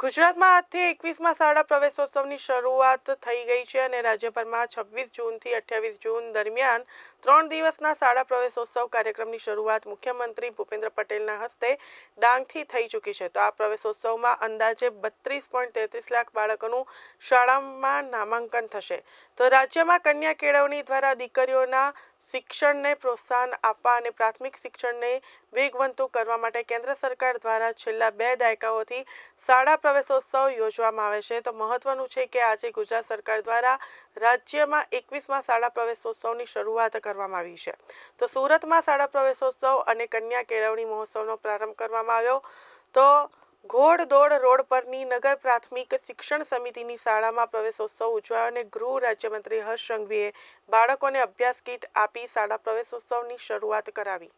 ગુજરાતમાં આજથી એકવીસમાં શાળા પ્રવેશોત્સવની શરૂઆત થઈ ગઈ છે અને રાજ્યભરમાં છવ્વીસ જૂનથી અઠ્યાવીસ જૂન દરમિયાન ત્રણ દિવસના શાળા પ્રવેશોત્સવ કાર્યક્રમની શરૂઆત મુખ્યમંત્રી ભૂપેન્દ્ર પટેલના હસ્તે ડાંગથી થઈ ચૂકી છે. તો આ પ્રવેશોત્સવમાં અંદાજે બત્રીસ પોઈન્ટ તેત્રીસ લાખ બાળકોનું શાળામાં નામાંકન થશે. તો રાજ્યમાં કન્યા કેળવણી દ્વારા દીકરીઓના શિક્ષણને પ્રોત્સાહન આપવા અને પ્રાથમિક શિક્ષણને વેગવંતું કરવા માટે કેન્દ્ર સરકાર દ્વારા છેલ્લા બે દાયકાઓથી શાળા પ્રવેશોત્સવ યોજવામાં આવે છે. તો મહત્વનું છે કે આજે ગુજરાત સરકાર દ્વારા રાજ્યમાં એકવીસમાં શાળા પ્રવેશોત્સવની શરૂઆત કરવામાં આવી છે. તો સુરતમાં શાળા પ્રવેશોત્સવ અને કન્યા કેળવણી મહોત્સવનો પ્રારંભ કરવામાં આવ્યો. તો ઘોડદોડ રોડ પરની નગર પ્રાથમિક શિક્ષણ સમિતિની શાળામાં પ્રવેશોત્સવ ઉજવાયો અને ગૃહ રાજ્યમંત્રી હર્ષ સંઘવીએ બાળકોને અભ્યાસ કીટ આપી શાળા પ્રવેશોત્સવની શરૂઆત કરાવી.